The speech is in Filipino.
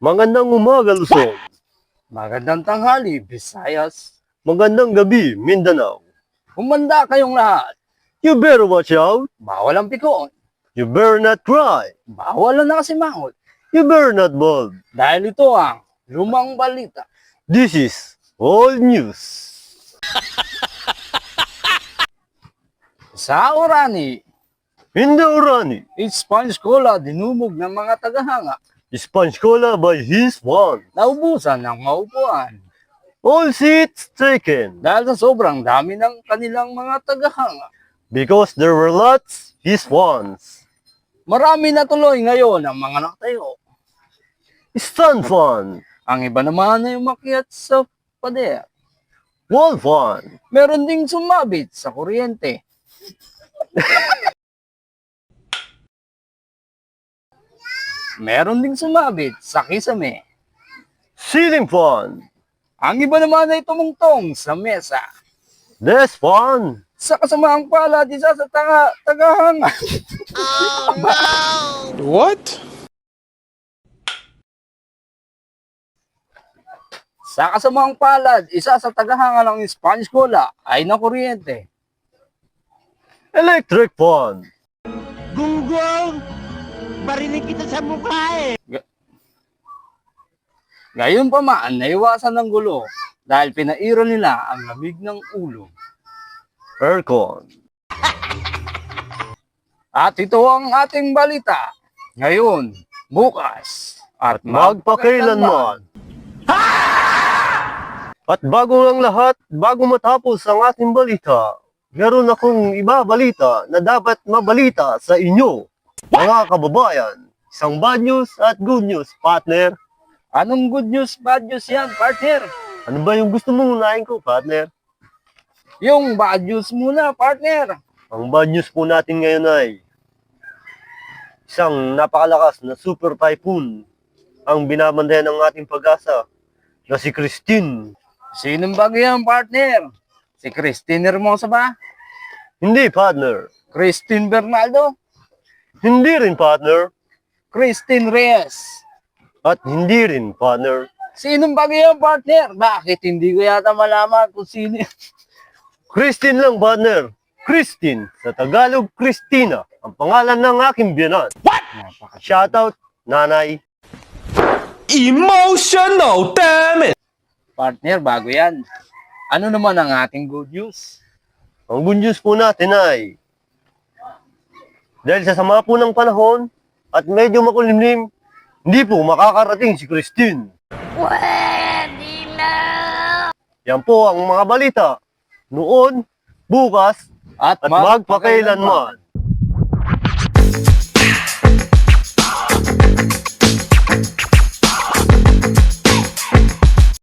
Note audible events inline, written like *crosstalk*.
Magandang umaga, Luzon. Magandang tanghali, Visayas. Magandang gabi, Mindanao. Humanda kayong lahat. You better watch out. Bawal ang pikon. You better not cry. Bawal ang nakasimangot. You better not bald. Dahil ito ang lumang balita. This is all news. Sa Orani, In the Urani, Spanish Cola dinumog ng mga tagahanga. Sponge Cola by his one. Naubusan ng maupuan. All seats taken. Dahil sa sobrang dami ng kanilang mga tagahanga. Because there were lots, his ones. Marami na tuloy ngayon ang mga nakatayo. Stand fun. Ang iba naman ay umakyat sa pader. Wall fun. Meron ding sumabit sa kuryente. *laughs* Meron ding sumabit sa kisame. Ceiling fun. Ang iba naman ay tumungtong sa mesa. Desk fun. Sa kasamaang pala, di sa tanga, tagahanga. *laughs* What? Sa kasamaang palad, isa sa tagahanga ng Spanish Cola ay na kuryente. Electric fun. Gunggong! Barinig kita sa mukha eh! Gayon pa man, naiwasan ng gulo dahil pinairo nila ang lamig ng ulo. Aircon. At ito ang ating balita. Ngayon, bukas, at Magpakailanman. At bago ang lahat, bago matapos ang ating balita, meron akong iba balita na dapat mabalita sa inyo, mga kababayan. Isang bad news at good news, partner. Anong good news, bad news yan, partner? Ano ba yung gusto mong unahin ko, partner? Yung bad news muna, partner. Ang bad news po natin ngayon ay isang napakalakas na super typhoon ang binabandayan ng ating pag-asa na si Christine. Sinong bagay yan, partner? Si Christine Hermosa ba? Hindi, partner. Christine Bernaldo? Hindi rin, partner. Christine Reyes? At hindi rin, partner. Sinong bagay yan, partner? Bakit hindi ko yata malaman kung sino? *laughs* Christine lang, partner. Christine. Sa Tagalog, Christina. Ang pangalan ng aking biyanan. Napaka- Shoutout, nanay. Emotional, damn it! Partner, bago yan. Ano naman ang ating good news? Ang good news po natin ay dahil sa sama po ng panahon at medyo makulimlim, hindi po makakarating si Christine. Pwede na! Yan po ang mga balita. Noon, bukas, At, at magpakailanman.